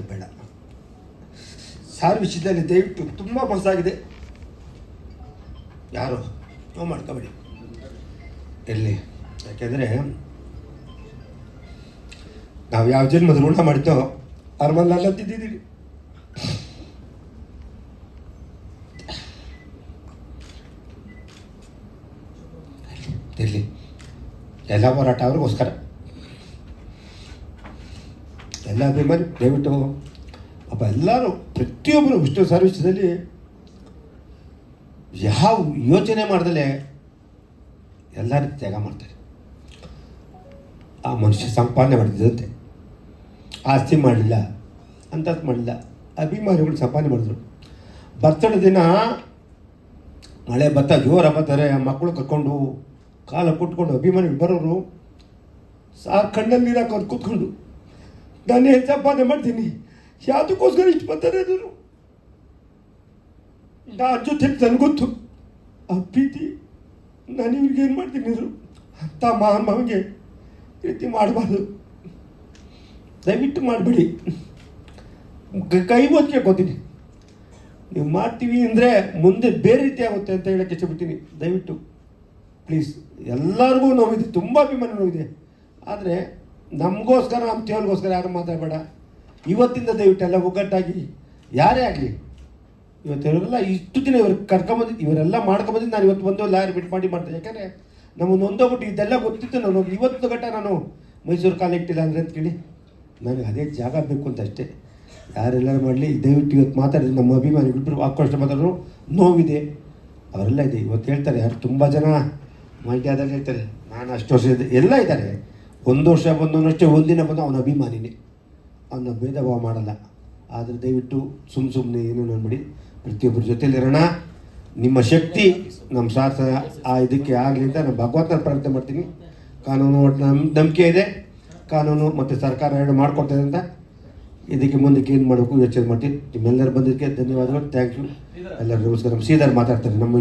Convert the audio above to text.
ಬೇಡ. ಸಾರ್ ವಿಷಯದಲ್ಲಿ ದಯವಿಟ್ಟು ತುಂಬ ಮೋಸ ಆಗಿದೆ ಯಾರು? ನೋವು ಮಾಡ್ಕೋಬೇಡಿ. ಎಲ್ಲಿ? ಯಾಕೆಂದರೆ ನಾವು ಯಾವ ಜನ್ಮದ ಋಣ ಮಾಡಿದ್ದೋ ಅವ್ರ ಮನೆಲ್ಲ ತಿದ್ದಿದ್ದೀವಿ ಎಲ್ಲ ಹೋರಾಟ ಅವ್ರಿಗೋಸ್ಕರ. ಎಲ್ಲ ಅಭಿಮಾನಿ, ದಯವಿಟ್ಟು ಅಪ್ಪ ಎಲ್ಲರೂ ಪ್ರತಿಯೊಬ್ಬರು ವಿಷ್ಣು ಸರ್ವಿಸದಲ್ಲಿ ಯಾವ ಯೋಚನೆ ಮಾಡ್ದಲೇ ಎಲ್ಲರೂ ತ್ಯಾಗ ಮಾಡ್ತಾರೆ. ಆ ಮನುಷ್ಯ ಸಂಪಾದನೆ ಮಾಡಿದಂತೆ ಆಸ್ತಿ ಮಾಡಲಿಲ್ಲ ಅಂತ ಮಾಡಲಿಲ್ಲ, ಅಭಿಮಾನಿಗಳು ಸಂಪಾದನೆ ಮಾಡಿದ್ರು. ಬರ್ತಡೇ ದಿನ ಮಳೆ ಬತ್ತ, ಜೋರ ಬರ್ತಾರೆ ಮಕ್ಕಳು ಕರ್ಕೊಂಡು, ಕಾಲ ಕುಟ್ಕೊಂಡು ಅಭಿಮಾನಿಗಳು ಬರೋರು ಸಾಕು ಕಣ್ಣಲ್ಲಿ ನೀರು ಹಾಕೋದು ಕೂತ್ಕೊಂಡು. ನಾನು ಸಂಪಾದನೆ ಮಾಡ್ತೀನಿ ಯಾವುದಕ್ಕೋಸ್ಕರ ಇಷ್ಟು ಬರ್ತಾರೆ ಅವರು ನಾ ಜೊತೆ ನನಗೆ ಗೊತ್ತು ಆ ಪ್ರೀತಿ ನಾನು ಇವ್ರಿಗೆ ಏನು ಮಾಡ್ತೀನಿ ಇದ್ರು ಅಂತ ಮಹಾನ್ ಮಾವಿಗೆ ರೀತಿ ಮಾಡಬಾರ್ದು ದಯವಿಟ್ಟು ಮಾಡಬೇಡಿ ಕೈ ಓದ್ ಕೇಳ್ಕೊತೀನಿ ನೀವು ಮಾಡ್ತೀವಿ ಅಂದರೆ ಮುಂದೆ ಬೇರೆ ರೀತಿ ಆಗುತ್ತೆ ಅಂತ ಹೇಳಕ್ಕೆ ಇಷ್ಟಪಡ್ತೀನಿ ದಯವಿಟ್ಟು ಪ್ಲೀಸ್ ಎಲ್ಲರಿಗೂ ನೋವಿದೆ ತುಂಬ ಅಭಿಮಾನ ನೋವಿದೆ ಆದರೆ ನಮಗೋಸ್ಕರ ನಮ್ಮ ತೇವಲ್ಗೋಸ್ಕರ ಯಾರು ಮಾತಾಡಬೇಡ. ಇವತ್ತಿಂದ ದಯವಿಟ್ಟು ಎಲ್ಲ ಒಗ್ಗಟ್ಟಾಗಿ. ಯಾರೇ ಆಗಲಿ, ಇವತ್ತು ಇವರೆಲ್ಲ ಇಷ್ಟು ದಿನ ಇವ್ರು ಕರ್ಕೊಂಬಂದಿದ್ದು ಇವರೆಲ್ಲ ಮಾಡ್ಕೊಂಬಂದಿದ್ದು ನಾನು ಇವತ್ತು ಬಂದು ಲಾಯರ್ ಬಿಟ್ಟು ಮಾಡಿ ಮಾಡ್ತೀನಿ. ಯಾಕಂದರೆ ನಮ್ಮನ್ನು ನೊಂದೋಗ್ಬಿಟ್ಟು ಇದೆಲ್ಲ ಗೊತ್ತಿತ್ತು ನಾನು ಇವತ್ತು ಘಟ್ಟ ನಾನು ಮೈಸೂರು ಕಾಲ ಇಟ್ಟಿಲ್ಲ ಅಂದರೆ ಅಂತ ಕೇಳಿ, ನನಗೆ ಅದೇ ಜಾಗ ಬೇಕು ಅಂತ ಅಷ್ಟೇ. ಯಾರೆಲ್ಲರೂ ಮಾಡಲಿ, ದಯವಿಟ್ಟು ಇವತ್ತು ಮಾತಾಡಿದ್ರೆ ನಮ್ಮ ಅಭಿಮಾನಿ ಅಭಿಮಾನಿಗಳಿಬ್ಬರು ಆಕ್ರೋಶ ಮಾತಾಡೋರು ನೋವಿದೆ. ಅವರೆಲ್ಲ ಇದೆ. ಇವತ್ತು ಹೇಳ್ತಾರೆ, ಯಾರು ತುಂಬ ಜನ ಮೈಂಡ್ಯಾದಲ್ಲಿ ಹೇಳ್ತಾರೆ ನಾನು ಅಷ್ಟು ವರ್ಷ ಎಲ್ಲ ಇದ್ದಾರೆ. ಒಂದು ವರ್ಷ ಬಂದವನಷ್ಟೇ ಒಂದಿನ ಬಂದು ಅವನ ಅಭಿಮಾನಿನೇ. ಅವನ ಭೇದ ಭಾವ ಮಾಡಲ್ಲ. ಆದರೆ ದಯವಿಟ್ಟು ಸುಮ್ಮ ಸುಮ್ಮನೆ ಏನು ನೋಡ್ಬಿಡಿ ಪ್ರತಿಯೊಬ್ಬರ ಜೊತೆಯಲ್ಲಿರೋಣ ನಿಮ್ಮ ಶಕ್ತಿ, ನಮ್ಮ ಸಾಹಸ ಆ ಇದಕ್ಕೆ ಆಗಲಿ ಅಂತ ನಾನು ಭಗವಂತನ ಪ್ರಾರ್ಥನೆ ಮಾಡ್ತೀನಿ. ಕಾನೂನು ಒಟ್ಟು ನಮ್ಮ ನಂಬಿಕೆ ಇದೆ. ಕಾನೂನು ಮತ್ತು ಸರ್ಕಾರ ಎರಡು ಮಾಡ್ಕೊಡ್ತದೆ ಅಂತ. ಇದಕ್ಕೆ ಮುಂದಕ್ಕೆ ಏನು ಮಾಡಬೇಕು ಯೋಚನೆ ಮಾಡ್ತೀನಿ. ನಿಮ್ಮೆಲ್ಲರೂ ಬಂದಿದ್ದಕ್ಕೆ ಧನ್ಯವಾದಗಳು. ಥ್ಯಾಂಕ್ ಯು ಎಲ್ಲರಿಗೂ ನಮಸ್ಕಾರ. ಸೀದಾರ್ ಮಾತಾಡ್ತಾರೆ. ನಮ್ಮ